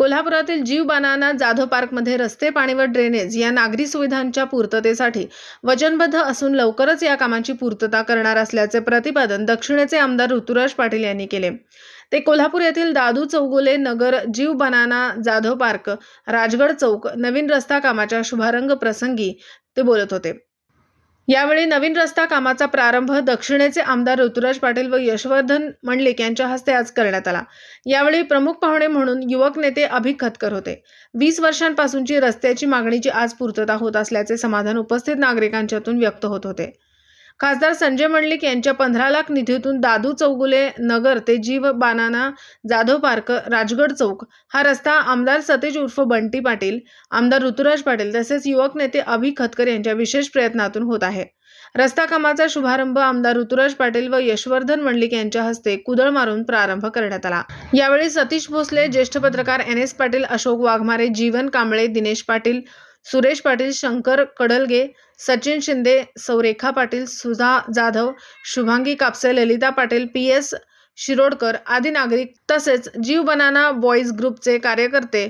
कोल्हापुरातील जीव बनाना जाधव पार्कमध्ये रस्ते पाणी व ड्रेनेज या नागरी सुविधांच्या पूर्ततेसाठी वचनबद्ध असून लवकरच या कामाची पूर्तता करणार असल्याचे प्रतिपादन दक्षिणेचे आमदार ऋतुराज पाटील यांनी केले. ते कोल्हापूर येथील दादू चौगुले नगर जीव बनाना जाधव पार्क राजगड चौक नवीन रस्ता कामाच्या शुभारंभ प्रसंगी ते बोलत होते. यावेळी नवीन रस्ता कामाचा प्रारंभ दक्षिणेचे आमदार ऋतुराज पाटील व यशवर्धन मंडलिक यांच्या हस्ते आज करण्यात आला. यावेळी प्रमुख पाहुणे म्हणून युवक नेते अभिक खतकर होते. वीस वर्षांपासूनची रस्त्याची मागणीची आज पूर्तता होत असल्याचे समाधान उपस्थित नागरिकांच्यातून व्यक्त होत होते. खासदार संजय मंडलिक यांच्या पंधरा लाख निधीतून दादू चौगुले नगर ते जीव बानाना जाधव पार्क राजगड चौक हा रस्ता आमदार सतेज उर्फ बंटी पाटील आमदार ऋतुराज पाटील तसेच युवक नेते अभि खतकर यांच्या विशेष प्रयत्नातून होत आहे. रस्ता कामाचा शुभारंभ आमदार ऋतुराज पाटील व यशवर्धन मंडलिक यांच्या हस्ते कुदळ मारून प्रारंभ करण्यात आला. यावेळी सतीश भोसले ज्येष्ठ पत्रकार N S Patil Ashok Waghmare Jeevan Kamble Dinesh Patil Suresh Patil Shankar Kadalge Sachin Shinde Saurekha Patil Sudha Jadhav Shubhangi Kapse Lalita Patil P S Shirodkar आदी नागरिक तसेच जीव बनाना बॉईज ग्रुपचे कार्यकर्ते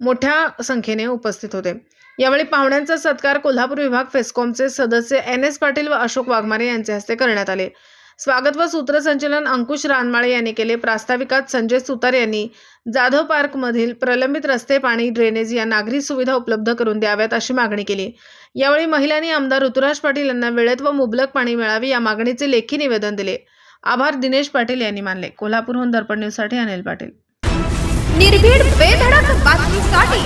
मोठ्या संख्येने उपस्थित होते. यावेळी पाहुण्यांचा सत्कार कोल्हापूर विभाग फेस्कॉमचे सदस्य एन एस पाटील व अशोक वाघमारे यांच्या हस्ते करण्यात आले. स्वागत व सूत्रसंचलन अंकुश रानमाळे यांनी केले. प्रास्ताविकात संजय सुतार यांनी जाधव पार्कमधील प्रलंबित रस्ते पाणी ड्रेनेज या नागरी सुविधा उपलब्ध करून द्याव्यात अशी मागणी केली. यावेळी महिलांनी आमदार ऋतुराज पाटील यांना वेळेत व मुबलक पाणी मिळावे या मागणीचे लेखी निवेदन दिले. आभार दिनेश पाटील यांनी मानले. कोल्हापूरहून दर्पण न्यूजसाठी अनिल पाटील. निर्भीड बेधडक बातमीसाठी